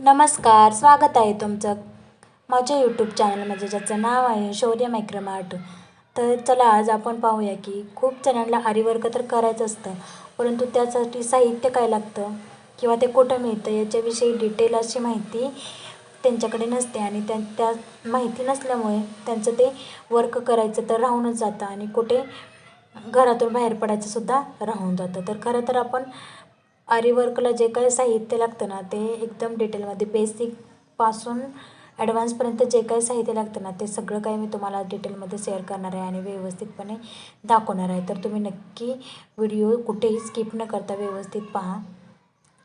नमस्कार स्वागत आहे तुमचं माझ्या यूट्यूब चॅनलमध्ये ज्याचं नाव आहे शौर्य मायक्रमार्ट तर चला आज आपण पाहूया की खूप जणांना आरीवर्क तर करायचं असतं परंतु त्यासाठी साहित्य काय लागतं किंवा ते कुठं मिळतं याच्याविषयी डिटेल अशी माहिती त्यांच्याकडे नसते आणि त्या त्या माहिती नसल्यामुळे त्यांचं ते वर्क करायचं तर राहूनच जातं आणि कुठे घरातून बाहेर पडायचं सुद्धा राहून जातं. तर खरं तर आपण आरीवर्कला जे काही साहित्य लागतं ना ते एकदम डिटेलमध्ये बेसिकपासून ॲडव्हान्सपर्यंत जे काही साहित्य लागतं ना ते सगळं काही मी तुम्हाला डिटेलमध्ये शेअर करणार आहे आणि व्यवस्थितपणे दाखवणार आहे. तर तुम्ही नक्की व्हिडिओ कुठेही स्किप न करता व्यवस्थित पहा.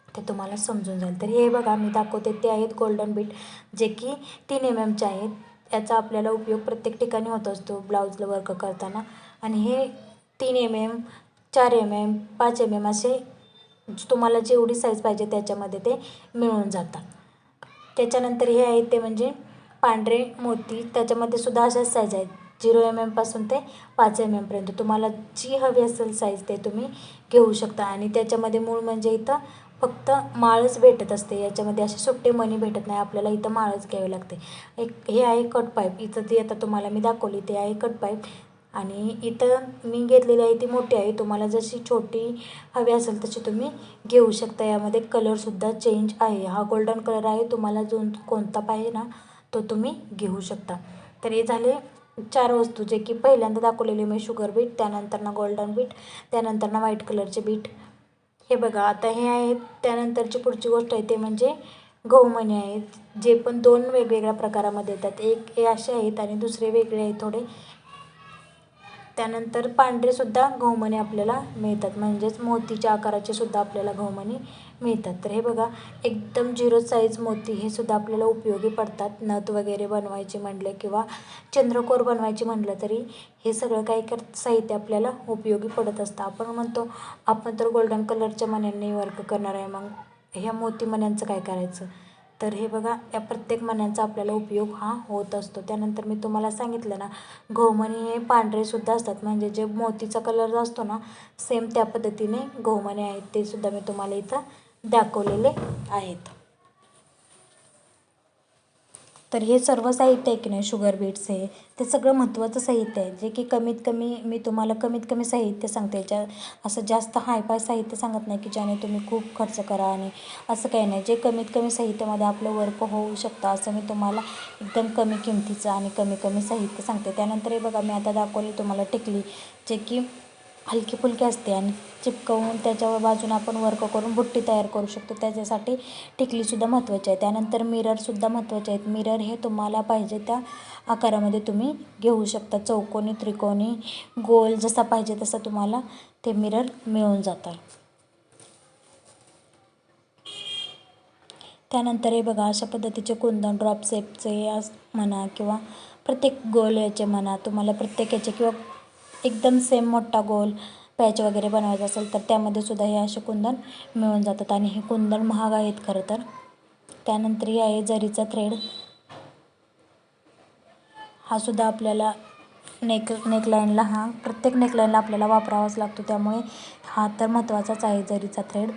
ते तुम्हाला समजून जाईल. तर हे बघा मी दाखवते. ते आहेत गोल्डन बीट जे की तीन एम एमचे आहेत. याचा आपल्याला उपयोग प्रत्येक ठिकाणी होत असतो ब्लाऊजला वर्क करताना. आणि हे तीन एम एम चार एम एम पाच एम एम असे म्हणजे तुम्हाला जेवढी साईज पाहिजे त्याच्यामध्ये ते मिळून जातात. त्याच्यानंतर हे आहेत ते म्हणजे पांढरे मोती. त्याच्यामध्ये सुद्धा अशाच साईज आहेत. झिरो एम एमपासून ते पाच एम एमपर्यंत तुम्हाला जी हवी असेल साईज ते तुम्ही घेऊ शकता. आणि त्याच्यामध्ये मूळ म्हणजे इथं फक्त माळच भेटत असते. याच्यामध्ये असे सुट्टे मणी भेटत नाही. आपल्याला इथं माळच घ्यावी लागते. एक हे आहे कट पाईप इथं जी आता तुम्हाला मी दाखवली. ते आहे कट पाईप आणि इथं मी घेतलेली आहे ती मोठी आहे. तुम्हाला जशी छोटी हवी असेल तशी तुम्ही घेऊ शकता. यामध्ये कलरसुद्धा चेंज आहे. हा गोल्डन कलर आहे. तुम्हाला जो कोणता पाहिजे ना तो तुम्ही घेऊ शकता. तर हे झाले चार वस्तू जे की पहिल्यांदा दाखवलेले मी शुगर बीट त्यानंतर ना गोल्डन बीट त्यानंतर ना व्हाईट कलरचे बीट हे बघा आता हे आहेत त्यानंतरची पुढची गोष्ट आहे ते म्हणजे गहूमणी आहेत जे पण दोन वेगवेगळ्या प्रकारामध्ये येतात. एक हे असे आहेत आणि दुसरे वेगळे आहेत थोडे. त्यानंतर पांढरेसुद्धा गहूमणी आपल्याला मिळतात. म्हणजेच मोतीच्या आकाराचे सुद्धा आपल्याला गहूमणी मिळतात. तर हे बघा एकदम झिरो साईज मोती हे सुद्धा आपल्याला उपयोगी पडतात. नथ वगैरे बनवायचे म्हणलं किंवा चंद्रकोर बनवायची म्हटलं तरी हे सगळं काही कर साहित्य आपल्याला उपयोगी पडत असतं. आपण म्हणतो आपण तर गोल्डन कलरच्या मण्यांनी वर्क करणार आहे. मग ह्या मोती मण्यांचं काय करायचं? तर हे बघा या प्रत्येक मण्यांचा आपल्याला उपयोग हा होत असतो. त्यानंतर मी तुम्हाला सांगितलं ना गहूमणी हे पांढरेसुद्धा असतात. म्हणजे जे मोतीचा कलर असतो ना सेम त्या पद्धतीने गहूमणी आहेत ते सुद्धा मी तुम्हाला इथं दाखवलेले आहेत. तर हे सर्व साहित्य आहे की नाही? शुगर बीट्स हे. ते सगळं महत्त्वाचं साहित्य आहे. जे की कमीत कमी मी तुम्हाला कमीत कमी साहित्य सांगते. ज्या असं जास्त हायफाय साहित्य सांगत नाही की ज्याने तुम्ही खूप खर्च करा आणि असं काही नाही. जे कमीत कमी साहित्यामध्ये आपलं वर्क होऊ शकतं असं मी तुम्हाला एकदम कमी किमतीचं आणि कमी कमी साहित्य सांगते. त्यानंतर हे बघा मी आता दाखवली तुम्हाला टिकली. जे की हलकी फुलकी असते आणि चिपकवून त्याच्यावर बाजून आपण वर्क करून बुट्टी तयार करू शकतो. त्याच्यासाठी टिकलीसुद्धा महत्त्वाची आहे. त्यानंतर मिररसुद्धा महत्त्वाचे आहेत. मिरर हे तुम्हाला पाहिजे त्या आकारामध्ये तुम्ही घेऊ शकता. चौकोनी त्रिकोणी गोल जसा पाहिजे तसा तुम्हाला ते मिरर मिळून जातात. त्यानंतर हे बघा अशा पद्धतीचे कुंदन ड्रॉप सेपचे म्हणा किंवा प्रत्येक गोल याचे म्हणा तुम्हाला प्रत्येक याचे किंवा एकदम सेम मोठा गोल पॅच वगैरे बनवायचा असेल तर त्यामध्ये सुद्धा हे असे कुंदन मिळून जातात आणि हे कुंदन महाग आहेत खरं तर. त्यानंतर हे आहे जरीचा थ्रेड हा सुद्धा आपल्याला नेक नेकलाईनला हा प्रत्येक नेकलाईनला आपल्याला वापरावाच लागतो. त्यामुळे हा तर महत्त्वाचाच आहे जरीचा थ्रेड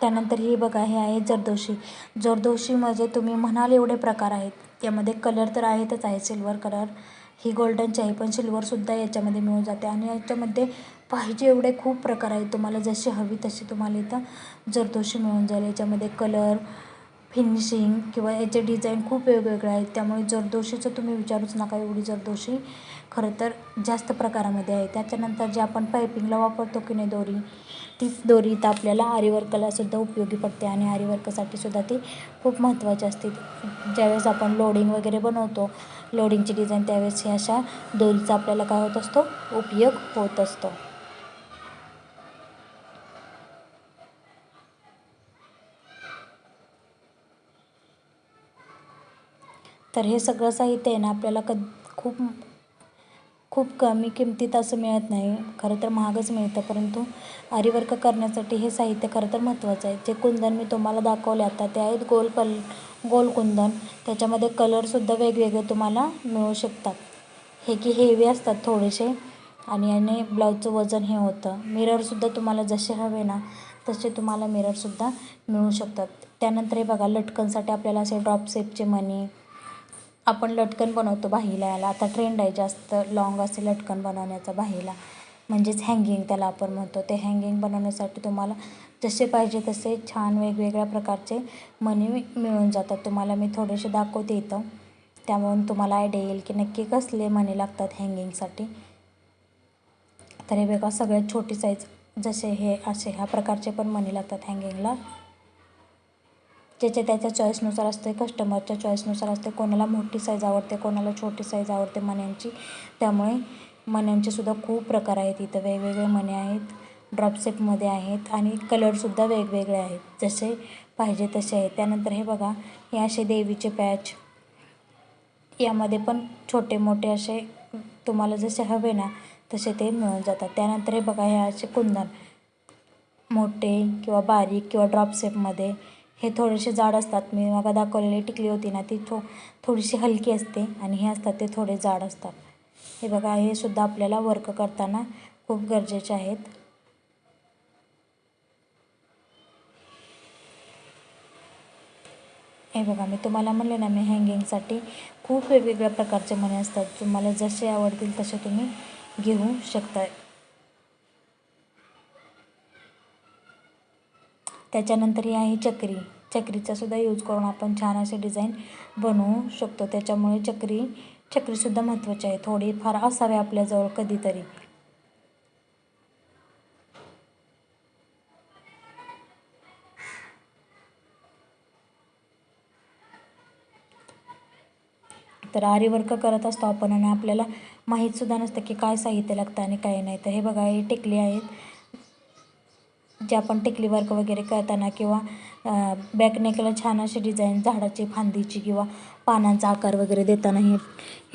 त्यानंतर ही बघा हे आहे जरदोशी. जरदोशी म्हणजे तुम्ही म्हणाल एवढे प्रकार आहेत. यामध्ये कलर तर आहेतच आहे सिल्वर कलर. ही गोल्डनची आहे पण सिल्वरसुद्धा याच्यामध्ये मिळून जाते. आणि याच्यामध्ये पाहिजे एवढे खूप प्रकार आहेत. तुम्हाला जशी हवी तशी तुम्हाला इथं जरदोशी मिळून जाईल. याच्यामध्ये कलर फिनिशिंग किंवा याचे डिझाईन खूप वेगवेगळे आहेत. त्यामुळे जरदोशीचं तुम्ही विचारूच नका एवढी जरदोशी. खरं तर जास्त प्रकारामध्ये आहे. त्याच्यानंतर जे आपण पायपिंगला वापरतो की नाही दोरी तीच दोरी इथं आपल्याला आरीवर्कलासुद्धा उपयोगी पडते आणि आरीवर्कसाठी सुद्धा ती खूप महत्त्वाची असते. ज्यावेळेस आपण लोडिंग वगैरे बनवतो लोडिंगची डिझाईन त्यावेळेस हे अशा दोरीचा आपल्याला काय होत असतो? उपयोग होत असतो. तर हे सगळं साहित्य आहे ना आपल्याला क खूप खूप कमी किमतीत असं मिळत नाही. खरं तर महागच मिळतं परंतु आरीवर्क करण्यासाठी हे साहित्य खरं तर महत्त्वाचं आहे. जे कुंदन मी तुम्हाला दाखवले आता ते आहेत गोल कल गोल कुंदन. त्याच्यामध्ये कलरसुद्धा वेगवेगळे तुम्हाला मिळू शकतात. हे की हेवी असतात थोडेसे आणि याने ब्लाऊजचं वजन हे होतं. मिररसुद्धा तुम्हाला जसे हवे ना तसे तुम्हाला मिररसुद्धा मिळू शकतात. त्यानंतर हे बघा लटकनसाठी आपल्याला असे ड्रॉप सेपचे मणी आपण लटकन बनवतो बाहीला याला. आता ट्रेंड आहे जास्त लॉंग असे लटकन बनवण्याचा बाहीला. म्हणजेच हँगिंग त्याला आपण म्हणतो. ते हँगिंग बनवण्यासाठी तुम्हाला जसे पाहिजे तसे छान वेगवेगळ्या प्रकारचे मणी मिळून जातात. तुम्हाला मी थोडेसे दाखवते इथं. त्यामुळे तुम्हाला आयडिया येईल की नक्की कसले मणी लागतात हँगिंगसाठी तर हे बघा सगळ्यात छोटी साईज जसे हे असे ह्या प्रकारचे पण मणी लागतात हँगिंगला ज्याच्या त्याच्या चॉईसनुसार असते कस्टमरच्या चॉईसनुसार असते कोणाला मोठी साईज आवडते कोणाला छोटी साईज आवडते मण्यांची. त्यामुळे मण्यांचेसुद्धा खूप प्रकार आहेत इथं. वेगवेगळे मणे आहेत ड्रॉपसेपमध्ये आहेत आणि कलरसुद्धा वेगवेगळे आहेत. जसे पाहिजे तसे आहेत. त्यानंतर हे बघा हे असे देवीचे पॅच यामध्ये पण छोटे मोठे असे तुम्हाला जसे हवे ना तसे ते मिळून जातात. त्यानंतर हे बघा हे असे कुंदन. मोठे किंवा बारीक किंवा ड्रॉपसेपमध्ये हे थोडेसे जाड असतात. मी मग दाखवलेली टिकली होती ना ती थो थोडीशी हलकी असते आणि हे असतात ते थोडे जाड असतात. हे बघा हे सुद्धा आपल्याला वर्क करताना खूप गरजेचे आहेत. हे बघा मी तुम्हाला म्हणले ना मी हँगिंगसाठी खूप वेगवेगळ्या प्रकारचे मणी असतात. तुम्हाला जसे आवडतील तसे तुम्ही घेऊ शकता त्याच्यानंतर ही आहे चक्री. चक्रीचा सुद्धा यूज करून आपण छान असे डिझाईन बनवू शकतो. त्याच्यामुळे चक्री चक्रीसुद्धा महत्त्वाची आहे. थोडीफार असावे आपल्याजवळ कधीतरी. तर आरीवर्क करत असतो आपण आणि आपल्याला माहीतसुद्धा नसतं की काय साहित्य लागतं आणि काय नाही. तर हे बघा हे टेकले आहेत. जे आपण टेकली वर्क वगैरे करताना किंवा बॅकनेकला छान अशी डिझाईन झाडाची फांदीची किंवा पानांचा आकार वगैरे देताना हे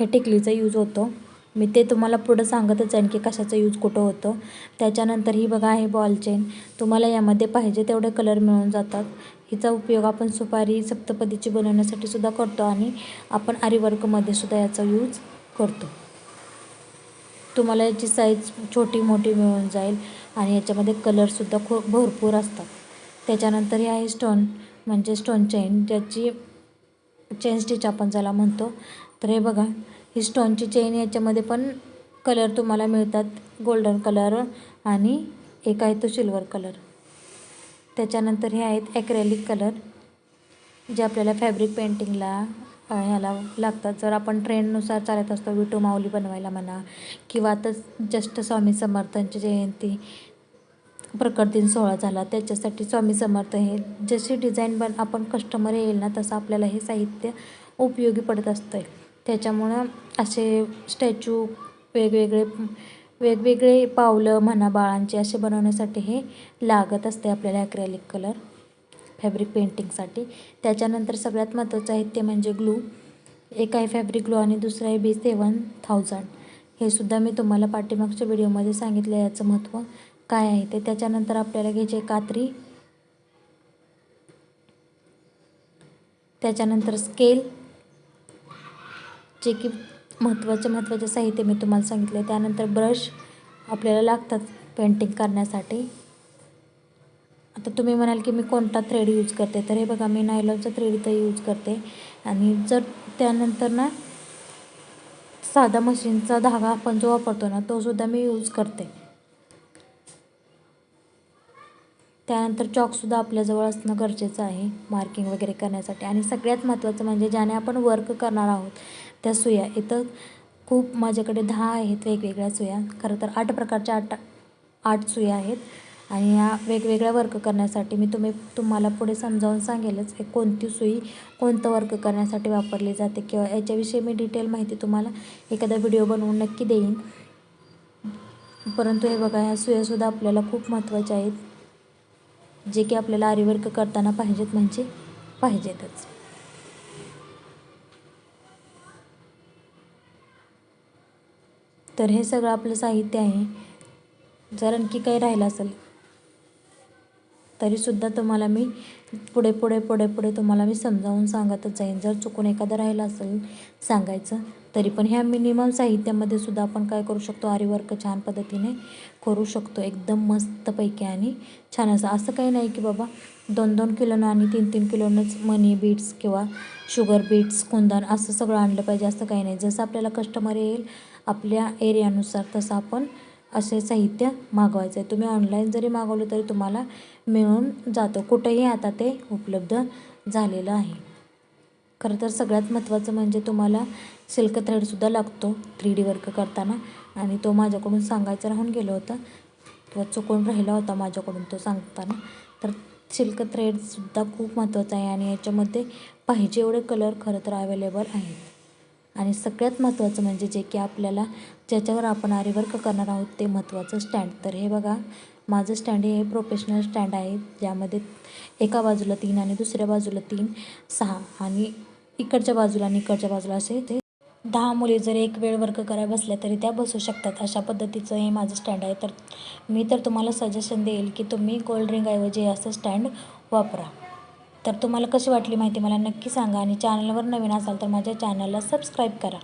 हे टेकलीचा यूज होतो. मी ते तुम्हाला पुढं सांगतच जाईन की कशाचं यूज कुठं होतं. त्याच्यानंतर ही बघा आहे बॉल चेन तुम्हाला यामध्ये पाहिजे तेवढे कलर मिळून जातात. हिचा उपयोग आपण सुपारी सप्तपदीची बनवण्यासाठी सुद्धा करतो आणि आपण आरीवर्कमध्ये सुद्धा याचा यूज करतो. तुम्हाला याची साईज छोटी मोठी मिळून जाईल. आणि याच्यामध्ये कलरसुद्धा खूप भरपूर असतात. त्याच्यानंतर हे आहे स्टोन म्हणजे स्टोन चेन ज्याची चेन स्टिच आपण ज्याला म्हणतो. तर हे बघा ही स्टोनची चेन याच्यामध्ये पण कलर तुम्हाला मिळतात. गोल्डन कलर आणि एक आहे तो सिल्वर कलर त्याच्यानंतर हे आहेत ॲक्रेलिक कलर जे आपल्याला फॅब्रिक पेंटिंगला ह्याला लागतात. जर आपण ट्रेंडनुसार चालत असतो विटू माऊली बनवायला म्हणा किंवा आता जस्ट स्वामी समर्थांची जयंती प्रकट दिन सोहळा झाला त्याच्यासाठी स्वामी समर्थ हे जशी डिझाईन बन आपण कस्टमर येईल ना तसं आपल्याला हे साहित्य उपयोगी पडत असतं आहे त्याच्यामुळं असे स्टॅच्यू वेगवेगळे वेगवेगळे पावलं म्हणा बाळांचे असे बनवण्यासाठी हे लागत असते आपल्याला ॲक्रेलिक कलर फॅब्रिक पेंटिंगसाठी त्याच्यानंतर सगळ्यात महत्त्वाचं आहे ते म्हणजे ग्लू एक आहे फॅब्रिक ग्लू आणि दुसरं आहे बी सेवन थाउजंड हे सुद्धा मी तुम्हाला पाठीमागच्या व्हिडिओमध्ये सांगितलं याचं महत्त्व. काय आहे ते? त्याच्यानंतर आपल्याला घ्यायचे कात्री. त्याच्यानंतर स्केल जे की महत्त्वाचे महत्त्वाचे साहित्य मी तुम्हाला सांगितले. त्यानंतर ब्रश आपल्याला लागतात पेंटिंग करण्यासाठी. आता तुम्ही म्हणाल की मी कोणता थ्रेड यूज करते? तर हे बघा मी नायलॉनचा थ्रेड इथं यूज करते. आणि जर त्यानंतर ना साधा मशीनचा धागा आपण जो वापरतो ना तो सुद्धा मी यूज करते. त्यानंतर चॉकसुद्धा आपल्याजवळ असणं गरजेचं आहे मार्किंग वगैरे करण्यासाठी. आणि सगळ्यात महत्त्वाचं म्हणजे ज्याने आपण वर्क करणार आहोत त्या सुया. इथं खूप माझ्याकडे दहा आहेत वेगवेगळ्या सुया. खरं तर आठ प्रकारच्या आठ आठ सुया आहेत. आणि या वेगवेगळ्या वर्क करण्यासाठी मी तुम्ही तुम्हाला पुढे समजावून सांगेलच हे कोणती सुई कोणतं वर्क करण्यासाठी वापरली जाते किंवा याच्याविषयी मी डिटेल माहिती तुम्हाला एखादा व्हिडिओ बनवून नक्की देईन. परंतु हे बघा ह्या सुयासुद्धा आपल्याला खूप महत्त्वाच्या आहेत जे की आपल्याला आरीवर्क करताना पाहिजेत म्हणजे पाहिजेतच. तर हे सगळं आपलं साहित्य आहे. जर आणखी काही राहिलं असेल तरीसुद्धा तुम्हाला मी पुढे पुढे पुढे पुढे तुम्हाला मी समजावून सांगतच जाईन. जर चुकून एखादं राहिलं असेल सांगायचं तरी पण ह्या मिनिमम साहित्यामध्ये सुद्धा आपण काय करू शकतो? आरीवर्क छान पद्धतीने करू शकतो. एकदम मस्तपैकी आणि छान असं. असं काही नाही की बाबा दोन दोन किलोनं आणि तीन तीन किलोनंच मनी बीट्स किंवा शुगर बीट्स कुंदन असं सगळं आणलं पाहिजे असं काही नाही. जसं आपल्याला कस्टमर येईल आपल्या एरियानुसार तसं आपण असे साहित्य मागवायचं आहे. तुम्ही ऑनलाईन जरी मागवलं तरी तुम्हाला मिळून जातं. कुठेही आता ते उपलब्ध झालेलं आहे. खरं तर सगळ्यात महत्त्वाचं म्हणजे तुम्हाला सिल्क थ्रेडसुद्धा लागतो थ्री डी वर्क करताना. आणि तो माझ्याकडून सांगायचं राहून गेलं होतं. किंवा चुकून राहिला होता माझ्याकडून तो सांगताना. तर सिल्क थ्रेडसुद्धा खूप महत्त्वाचा आहे. आणि याच्यामध्ये पाहिजे एवढे कलर खरं तर अवेलेबल आहेत. आणि सगळ्यात महत्त्वाचं म्हणजे जे की आपल्याला ज्याच्यावर आपण आरीवर्क करणार आहोत ते महत्त्वाचं स्टँड. तर हे बघा माझं स्टँड हे प्रोफेशनल स्टँड आहे ज्यामध्ये एका बाजूला तीन आणि दुसऱ्या बाजूला तीन सहा आणि इकडच्या बाजूला आणि इकडच्या बाजूला असे ते दहा मुली जर एक वेळ वर्क करायला बसल्या तरी त्या बसू शकतात. अशा पद्धतीचं हे माझं स्टँड आहे. तर मी तर तुम्हाला सजेशन देईल की तुम्ही कोल्ड ड्रिंकऐवजी असं स्टँड वापरा. तर तुम्हाला कशी वाटली माहिती मला नक्की सांगा आणि चॅनलवर नवीन असाल तर माझ्या चॅनलला सबस्क्राईब करा.